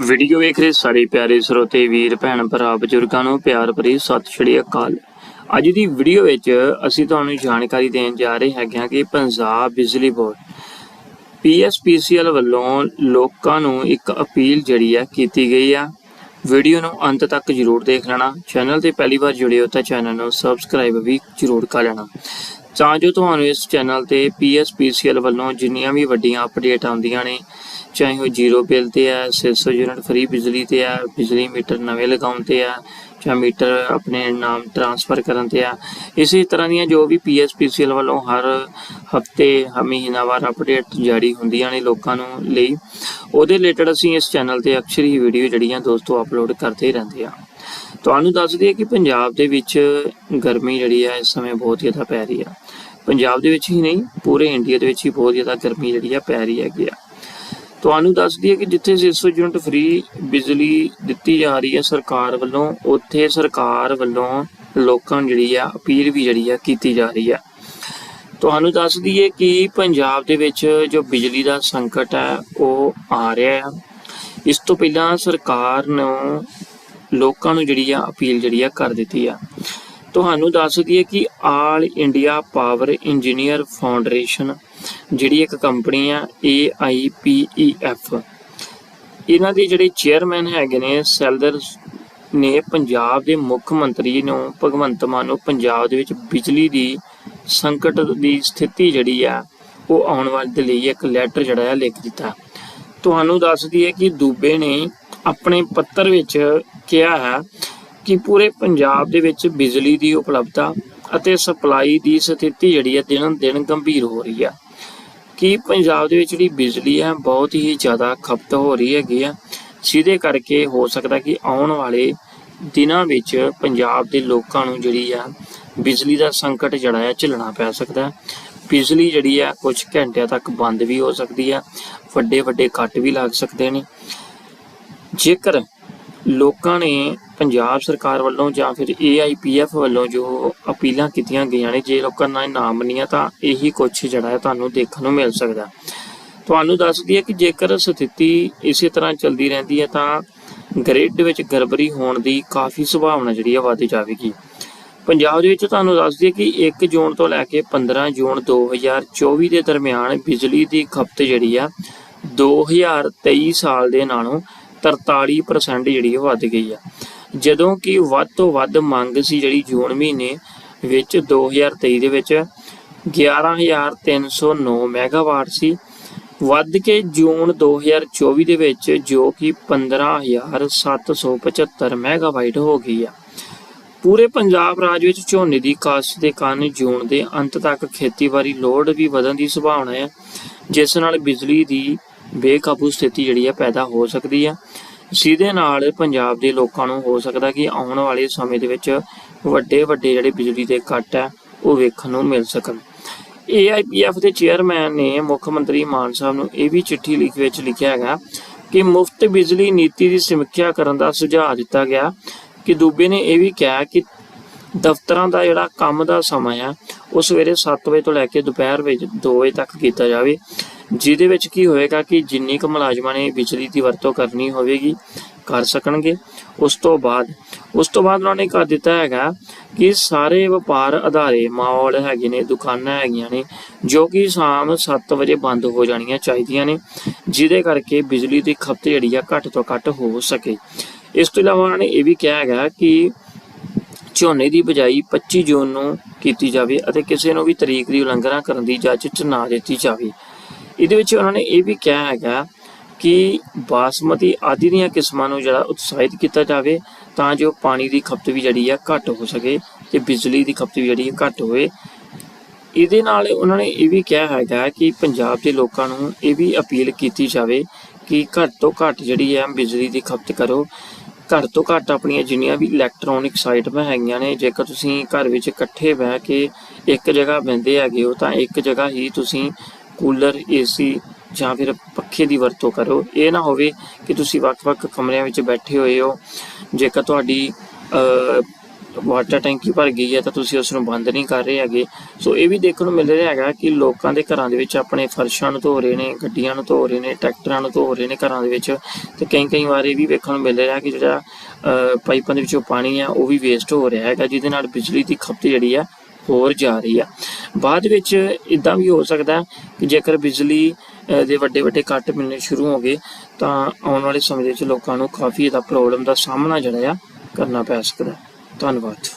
Video ਵੇਖ ਰਹੇ ਸਾਰੇ ਪਿਆਰੇ ਸਰੋਤੇ, ਵੀਰ, ਭੈਣ, ਭਰਾ, ਬਜ਼ੁਰਗਾਂ ਨੂੰ ਪਿਆਰ ਭਰੀ ਸਤਿ ਸ਼੍ਰੀ ਅਕਾਲ। ਅੱਜ ਦੀ ਵੀਡੀਓ ਵਿੱਚ ਅਸੀਂ ਤੁਹਾਨੂੰ ਜਾਣਕਾਰੀ ਦੇਣ ਜਾ ਰਹੇ ਹੈਗੇ ਹਾਂ ਕਿ ਪੰਜਾਬ ਬਿਜਲੀ ਬੋਰਡ ਪੀਐਸਪੀਸੀਐਲ ਵੱਲੋਂ ਲੋਕਾਂ ਨੂੰ ਇੱਕ ਅਪੀਲ ਜਿਹੜੀ ਆ ਕੀਤੀ ਗਈ ਆ। ਵੀਡੀਓ ਨੂੰ ਅੰਤ ਤੱਕ ਜਰੂਰ ਦੇਖ ਲੈਣਾ। ਚੈਨਲ ਤੇ ਪਹਿਲੀ ਵਾਰ ਜੁੜੇ ਹੋ ਤਾਂ ਚੈਨਲ ਨੂੰ ਸਬਸਕ੍ਰਾਈਬ ਵੀ ਜਰੂਰ ਕਰ ਲੈਣਾ। ਤਾਂ ਜੋ ਤੁਹਾਨੂੰ ਇਸ ਚੈਨਲ ਤੇ ਪੀਐਸਪੀਸੀਐਲ ਵੱਲੋਂ ਜਿੰਨੀਆਂ ਵੀ ਵੱਡੀਆਂ ਅਪਡੇਟ ਆਉਂਦੀਆਂ ਨੇ ਚਾਹੇ ਉਹ ਜ਼ੀਰੋ ਬਿੱਲ ਤੇ ਹੈ 600 ਯੂਨਿਟ ਫ੍ਰੀ ਬਿਜਲੀ ਤੇ ਹੈ ਬਿਜਲੀ ਮੀਟਰ ਨਵੇਂ ਲਗਾਉਣ ਤੇ ਹੈ ਜਾਂ ਮੀਟਰ ਆਪਣੇ ਨਾਮ ਟ੍ਰਾਂਸਫਰ ਕਰਨ ਤੇ ਆ। ਇਸੇ ਤਰ੍ਹਾਂ ਦੀਆਂ ਜੋ ਵੀ ਪੀਐਸਪੀਸੀਐਲ ਵੱਲੋਂ ਹਰ ਹਫ਼ਤੇ ਮਹੀਨਾਵਾਰ ਅਪਡੇਟ ਜਾਰੀ ਹੁੰਦੀਆਂ ਨੇ ਲੋਕਾਂ ਨੂੰ ਲਈ। ਉਹਦੇ ਰਿਲੇਟਡ ਅਸੀਂ ਇਸ ਚੈਨਲ ਤੇ ਅਕਸਰ ਹੀ ਵੀਡੀਓ ਜਿਹੜੀਆਂ ਦੋਸਤੋ ਅਪਲੋਡ ਕਰਦੇ ਹੀ ਰਹਿੰਦੇ ਆ। ਤੁਹਾਨੂੰ ਦੱਸ ਦਈਏ ਕਿ ਪੰਜਾਬ ਦੇ ਵਿੱਚ ਗਰਮੀ ਜਿਹੜੀ ਆ, ਇਸ ਸਮੇਂ ਬਹੁਤ ਜ਼ਿਆਦਾ ਪੈ ਰਹੀ ਆ। ਪੰਜਾਬ ਦੇ ਵਿੱਚ ਹੀ ਨਹੀਂ, ਪੂਰੇ ਇੰਡੀਆ ਦੇ ਵਿੱਚ ਹੀ ਬਹੁਤ ਜ਼ਿਆਦਾ ਗਰਮੀ ਜਿਹੜੀ ਆ ਪੈ ਰਹੀ ਹੈਗੀ ਆ। ਤੁਹਾਨੂੰ ਦੱਸ ਦਈਏ ਕਿ ਜਿੱਥੇ 600 ਯੂਨਿਟ ਫ੍ਰੀ ਬਿਜਲੀ ਦਿੱਤੀ ਜਾ ਰਹੀ ਹੈ, ਸਰਕਾਰ ਵੱਲੋਂ, ਉੱਥੇ ਸਰਕਾਰ ਵੱਲੋਂ ਲੋਕਾਂ ਨੂੰ ਜਿਹੜੀ ਆ, ਅਪੀਲ ਵੀ ਜਿਹੜੀ ਆ ਕੀਤੀ ਜਾ ਰਹੀ ਆ। ਤੁਹਾਨੂੰ ਦੱਸ ਦਈਏ ਕਿ ਪੰਜਾਬ ਦੇ ਵਿੱਚ ਜੋ ਬਿਜਲੀ ਦਾ ਸੰਕਟ ਹੈ, ਉਹ ਆ ਰਿਹਾ ਹੈ ਇਸ ਤੋਂ ਪਹਿਲਾਂ ਸਰਕਾਰ ਨੂੰ ਲੋਕਾਂ ਨੂੰ ਜਿਹੜੀ ਆ, ਅਪੀਲ ਜਿਹੜੀ ਆ ਕਰ ਦਿੱਤੀ ਆ। ਤੁਹਾਨੂੰ ਦੱਸ ਦਈਏ ਕਿ all India power engineer foundation ਜਿਹੜੀ ਇੱਕ ਕੰਪਨੀ ਆ AIPEF ਇਹਨਾਂ ਦੇ ਜਿਹੜੇ ਚੇਅਰਮੈਨ ਹੈਗੇ ਨੇ ਸੈਲਦਰ ਨੇ ਪੰਜਾਬ ਦੇ ਮੁੱਖ ਮੰਤਰੀ ਨੂੰ, ਭਗਵੰਤ ਮਾਨ ਨੂੰ ਪੰਜਾਬ ਦੇ ਵਿੱਚ ਬਿਜਲੀ ਦੀ ਸੰਕਟ ਦੀ ਸਥਿਤੀ ਜਿਹੜੀ ਆ, ਉਹ ਆਉਣ ਵਾਲੇ ਦੇ ਲਈ ਇੱਕ ਲੈਟਰ ਜਿਹੜਾ ਹੈ ਲਿਖ ਦਿੱਤਾ। ਤੁਹਾਨੂੰ ਦੱਸ ਦਈਏ ਕਿ ਦੂਬੇ ਨੇ ਆਪਣੇ ਪੱਤਰ ਵਿੱਚ ਕਿਹਾ ਹੈ ਕਿ ਪੂਰੇ ਪੰਜਾਬ ਦੇ ਵਿੱਚ ਬਿਜਲੀ ਦੀ ਉਪਲਬਧਤਾ ਅਤੇ ਸਪਲਾਈ ਦੀ ਸਥਿਤੀ ਜਿਹੜੀ ਹੈ ਦਿਨ ਦਿਨ ਗੰਭੀਰ ਹੋ ਰਹੀ ਹੈ ਕਿ ਪੰਜਾਬ ਦੇ ਵਿੱਚ ਜਿਹੜੀ ਬਿਜਲੀ ਹੈ, ਬਹੁਤ ਹੀ ਜ਼ਿਆਦਾ ਖਪਤ ਹੋ ਰਹੀ ਹੈਗੀ ਆ। ਜਿਹਦੇ ਕਰਕੇ ਹੋ ਸਕਦਾ ਕਿ ਆਉਣ ਵਾਲੇ ਦਿਨਾਂ ਵਿੱਚ ਪੰਜਾਬ ਦੇ ਲੋਕਾਂ ਨੂੰ ਜਿਹੜੀ ਆ, ਬਿਜਲੀ ਦਾ ਸੰਕਟ ਜਿਹੜਾ ਹੈ ਝੱਲਣਾ ਪੈ ਸਕਦਾ ਹੈ। ਬਿਜਲੀ ਜਿਹੜੀ ਆ, ਕੁਝ ਘੰਟਿਆਂ ਤੱਕ ਬੰਦ ਵੀ ਹੋ ਸਕਦੀ ਆ। ਵੱਡੇ ਵੱਡੇ ਕੱਟ ਵੀ ਲੱਗ ਸਕਦੇ ਨੇ। ਜੇਕਰ ਲੋਕਾਂ ਨੇ ਪੰਜਾਬ ਸਰਕਾਰ ਵੱਲੋਂ ਜਾਂ ਫਿਰ AIPF ਵੱਲੋਂ ਜੋ ਅਪੀਲਾਂ ਕੀਤੀਆਂ ਗਈਆਂ ਨੇ, ਜੇ ਲੋਕਾਂ ਨੇ ਨਾ ਮੰਨੀਆਂ ਤਾਂ ਇਹੀ ਕੁਝ ਜਿਹੜਾ ਹੈ ਤੁਹਾਨੂੰ ਦੇਖਣ ਨੂੰ ਮਿਲ ਸਕਦਾ। ਤੁਹਾਨੂੰ ਦੱਸ ਦਈਏ ਕਿ ਜੇਕਰ ਸਥਿਤੀ ਇਸੇ ਤਰ੍ਹਾਂ ਚੱਲਦੀ ਰਹਿੰਦੀ ਹੈ ਤਾਂ ਗ੍ਰਿਡ ਵਿੱਚ ਗੜਬੜੀ ਹੋਣ ਦੀ ਕਾਫੀ ਸੰਭਾਵਨਾ ਜਿਹੜੀ ਹੈ ਵੱਧ ਜਾਵੇਗੀ। ਪੰਜਾਬ ਦੇ ਵਿੱਚ ਤੁਹਾਨੂੰ ਦੱਸ ਦਈਏ ਕਿ 1 ਜੂਨ ਤੋਂ ਲੈ ਕੇ 15 ਜੂਨ 2024 ਦੇ ਦਰਮਿਆਨ ਬਿਜਲੀ ਦੀ ਖਪਤ ਜਿਹੜੀ ਆ 2023 ਸਾਲ ਦੇ ਨਾਲੋਂ 43% ਜਿਹੜੀ ਵੱਧ ਗਈ ਆ। ਜਦੋਂ ਕਿ ਵੱਧ ਤੋਂ ਵੱਧ ਮੰਗ ਸੀ ਜਿਹੜੀ ਜੂਨ ਮਹੀਨੇ ਵਿੱਚ 2023 ਦੇ ਵਿੱਚ 11309 ਮੈਗਾਵਾਟ ਸੀ। ਵੱਧ ਕੇ ਜੂਨ 2024 ਦੇ ਵਿੱਚ ਜੋ ਕਿ 15775 ਮੈਗਾਵਾਟ ਹੋ ਗਈ ਆ। ਪੂਰੇ ਪੰਜਾਬ ਰਾਜ ਵਿੱਚ ਝੋਨੇ ਦੀ ਕਾਸ਼ਤ ਦੇ ਕਾਰਨ ਜੂਨ ਦੇ ਅੰਤ ਤੱਕ ਖੇਤੀਬਾੜੀ ਲੋੜ ਵੀ ਵਧਣ ਦੀ ਸੰਭਾਵਨਾ ਹੈ ਜਿਸ ਨਾਲ ਬਿਜਲੀ ਦੀ ਬੇਕਾਬੂ ਸਥਿਤੀ ਜਿਹੜੀ ਹੈ ਪੈਦਾ ਹੋ ਸਕਦੀ ਹੈ ਜਿਹਦੇ ਨਾਲ ਪੰਜਾਬ ਦੇ ਲੋਕਾਂ ਨੂੰ ਹੋ ਸਕਦਾ ਕਿ ਆਉਣ ਵਾਲੇ ਸਮੇਂ ਦੇ ਵਿੱਚ ਵੱਡੇ ਵੱਡੇ ਜਿਹੜੇ ਬਿਜਲੀ ਦੇ ਕੱਟ ਹੈ ਉਹ ਵੇਖਣ ਨੂੰ ਮਿਲ ਸਕਣ। AIPF ਦੇ ਚੇਅਰਮੈਨ ਨੇ ਮੁੱਖ ਮੰਤਰੀ ਮਾਨ ਸਾਹਿਬ ਨੂੰ ਇਹ ਵੀ ਚਿੱਠੀ ਲਿਖ ਵਿੱਚ ਲਿਖਿਆ ਹੈਗਾ ਕਿ ਮੁਫਤ ਬਿਜਲੀ ਨੀਤੀ ਦੀ ਸਮੀਖਿਆ ਕਰਨ ਦਾ ਸੁਝਾਅ ਦਿੱਤਾ ਗਿਆ ਕਿ ਦੂਬੇ ਨੇ ਇਹ ਵੀ ਕਿਹਾ ਕਿ ਦਫ਼ਤਰਾਂ ਦਾ ਜਿਹੜਾ ਕੰਮ ਦਾ ਸਮਾਂ ਹੈ ਉਹ ਸਵੇਰੇ 7 ਵਜੇ ਤੋਂ ਲੈ ਕੇ ਦੁਪਹਿਰ ਵਿੱਚ 2 ਵਜੇ ਤੱਕ ਕੀਤਾ ਜਾਵੇ। ਜਿਹਦੇ ਵਿੱਚ ਕੀ ਹੋਏਗਾ ਕਿ ਜਿੰਨੀ ਕੁ ਮੁਲਾਜ਼ਮਾਂ ਨੇ ਬਿਜਲੀ ਦੀ ਵਰਤੋਂ ਕਰਨੀ ਹੋਵੇਗੀ, ਕਰ ਸਕਣਗੇ। ਉਸ ਤੋਂ ਬਾਅਦ, ਉਸ ਤੋਂ ਬਾਅਦ ਉਹਨਾਂ ਨੇ ਕਰ ਦਿੱਤਾ ਹੈਗਾ ਕਿ ਸਾਰੇ ਵਪਾਰ ਅਦਾਰੇ, ਮਾਲ ਹੈਗੇ ਨੇ, ਦੁਕਾਨਾਂ ਹੈਗੀਆਂ ਨੇ, ਜੋ ਕਿ ਸ਼ਾਮ 7 ਵਜੇ ਬੰਦ ਹੋ ਜਾਣੀਆਂ ਚਾਹੀਦੀਆਂ ਨੇ, ਜਿਹਦੇ ਕਰਕੇ ਬਿਜਲੀ ਦੀ ਖਪਤ ਜਿਹੜੀ ਆ ਘੱਟ ਤੋਂ ਘੱਟ ਹੋ ਸਕੇ। ਇਸ ਤੋਂ ਇਲਾਵਾ ਉਹਨਾਂ ਨੇ ਇਹ ਵੀ ਕਿਹਾ ਹੈਗਾ ਕਿ ਝੋਨੇ ਦੀ ਬਜਾਈ 25 ਜੂਨ ਨੂੰ ਕੀਤੀ ਜਾਵੇ ਅਤੇ ਕਿਸੇ ਨੂੰ ਵੀ ਤਰੀਕ ਦੀ ਉਲੰਘਣਾ ਕਰਨ ਦੀ ਇਜਾਜ਼ਤ ਨਾ ਦਿੱਤੀ ਜਾਵੇ। ਇਹਦੇ ਵਿੱਚ ਉਹਨਾਂ ਨੇ ਇਹ ਵੀ ਕਿਹਾ ਹੈਗਾ ਕਿ ਬਾਸਮਤੀ ਆਦਿ ਦੀਆਂ ਕਿਸਮਾਂ ਨੂੰ ਜਿਹੜਾ ਉਤਸ਼ਾਹਿਤ ਕੀਤਾ ਜਾਵੇ ਤਾਂ ਜੋ ਪਾਣੀ ਦੀ ਖਪਤ ਵੀ ਜਿਹੜੀ ਆ ਘੱਟ ਹੋ ਸਕੇ ਤੇ ਬਿਜਲੀ ਦੀ ਖਪਤ ਵੀ ਜਿਹੜੀ ਆ ਘੱਟ ਹੋਵੇ। ਇਹਦੇ ਨਾਲ ਉਹਨਾਂ ਨੇ ਇਹ ਵੀ ਕਿਹਾ ਹੈਗਾ ਕਿ ਪੰਜਾਬ ਦੇ ਲੋਕਾਂ ਨੂੰ ਇਹ ਵੀ ਅਪੀਲ ਕੀਤੀ ਜਾਵੇ ਕਿ ਘੱਟ ਤੋਂ ਘੱਟ ਜਿਹੜੀ ਹੈ ਬਿਜਲੀ ਦੀ ਖਪਤ ਕਰੋ। ਘੱਟ ਤੋਂ ਘੱਟ ਆਪਣੀਆਂ ਜਿੰਨੀਆਂ ਵੀ ਇਲੈਕਟ੍ਰੋਨਿਕ ਸਾਈਟਾਂ ਹੈਗੀਆਂ ਨੇ, ਜੇਕਰ ਤੁਸੀਂ ਘਰ ਵਿੱਚ ਇਕੱਠੇ ਬਹਿ ਕੇ ਇੱਕ ਜਗ੍ਹਾ ਬੈੰਦੇ ਹੈਗੇ ਹੋ ਤਾਂ ਇੱਕ ਜਗ੍ਹਾ ਹੀ ਤੁਸੀਂ ਕੂਲਰ, ਏਸੀ ਜਾਂ ਫਿਰ ਪੱਖੇ ਦੀ ਵਰਤੋਂ ਕਰੋ। ਇਹ ਨਾ ਹੋਵੇ ਕਿ ਤੁਸੀਂ ਵੱਖ-ਵੱਖ ਕਮਰਿਆਂ ਵਿੱਚ ਬੈਠੇ ਹੋਏ ਹੋ। ਜੇਕਰ ਤੁਹਾਡੀ ਵਾਟਰ ਟੈਂਕੀ ਭਰ ਗਈ ਹੈ ਤਾਂ ਤੁਸੀਂ ਉਸ ਨੂੰ ਬੰਦ ਨਹੀਂ ਕਰ ਰਹੇ ਹੈਗੇ। ਸੋ ਇਹ ਵੀ ਦੇਖਣ ਨੂੰ ਮਿਲ ਰਿਹਾ ਹੈਗਾ ਕਿ ਲੋਕਾਂ ਦੇ ਘਰਾਂ ਦੇ ਵਿੱਚ ਆਪਣੇ ਫਰਸ਼ਾਂ ਨੂੰ ਧੋ ਰਹੇ ਨੇ, ਗੱਡੀਆਂ ਨੂੰ ਧੋ ਰਹੇ ਨੇ, ਟਰੈਕਟਰਾਂ ਨੂੰ ਧੋ ਰਹੇ ਨੇ ਘਰਾਂ ਦੇ ਵਿੱਚ। ਤੇ ਕਈ ਕਈ ਵਾਰ ਇਹ ਵੀ ਵੇਖਣ ਨੂੰ ਮਿਲ ਰਿਹਾ ਕਿ ਜਿਹੜਾ ਪਾਈਪਾਂ ਦੇ ਵਿੱਚੋਂ ਪਾਣੀ ਆ, ਉਹ ਵੀ ਵੇਸਟ ਹੋ ਰਿਹਾ ਹੈਗਾ, ਜਿਹਦੇ ਨਾਲ ਬਿਜਲੀ ਦੀ ਖਪਤ ਜਿਹੜੀ ਆ ਹੋਰ ਜਾ ਰਹੀ ਆ। ਬਾਅਦ ਵਿੱਚ ਇਦਾਂ ਵੀ ਹੋ ਸਕਦਾ ਕਿ ਜੇਕਰ ਬਿਜਲੀ ਦੇ ਵੱਡੇ ਵੱਡੇ ਕੱਟ ਮਿਲਣੇ ਸ਼ੁਰੂ ਹੋ ਗਏ, ਤਾਂ ਆਉਣ ਵਾਲੇ ਸਮੇਂ ਦੇ ਵਿੱਚ ਲੋਕਾਂ ਨੂੰ ਕਾਫੀ ਇਹਦਾ ਪ੍ਰੋਬਲਮ ਦਾ ਸਾਹਮਣਾ ਜਿਹੜਾ ਆ ਕਰਨਾ ਪੈ ਸਕਦਾ ਧੰਨਵਾਦ।